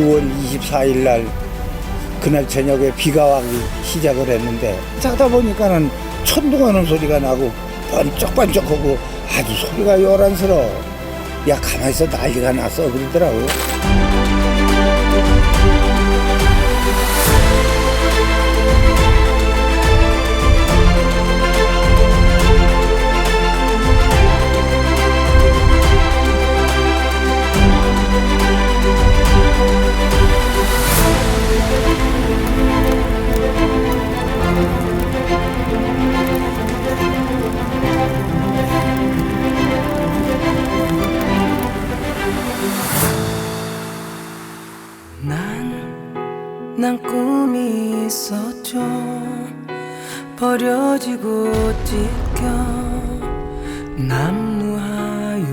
4일 날 그날 저녁에 비가 와기 시작을 했는데 자다 보니까는 천둥하는 소리가 나고 번쩍번쩍하고 아주 소리가 요란스러워. 야 가만히 있어 난리가 났어 그러더라고요. 난 꿈이 있었죠 버려지고 찢겨 남루하여도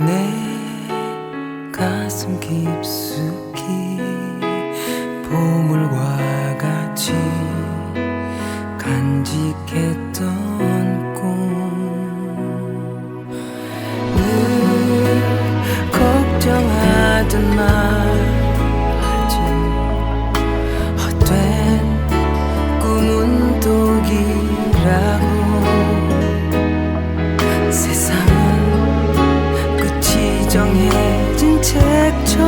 내 가슴 깊숙이 보물과 같이 to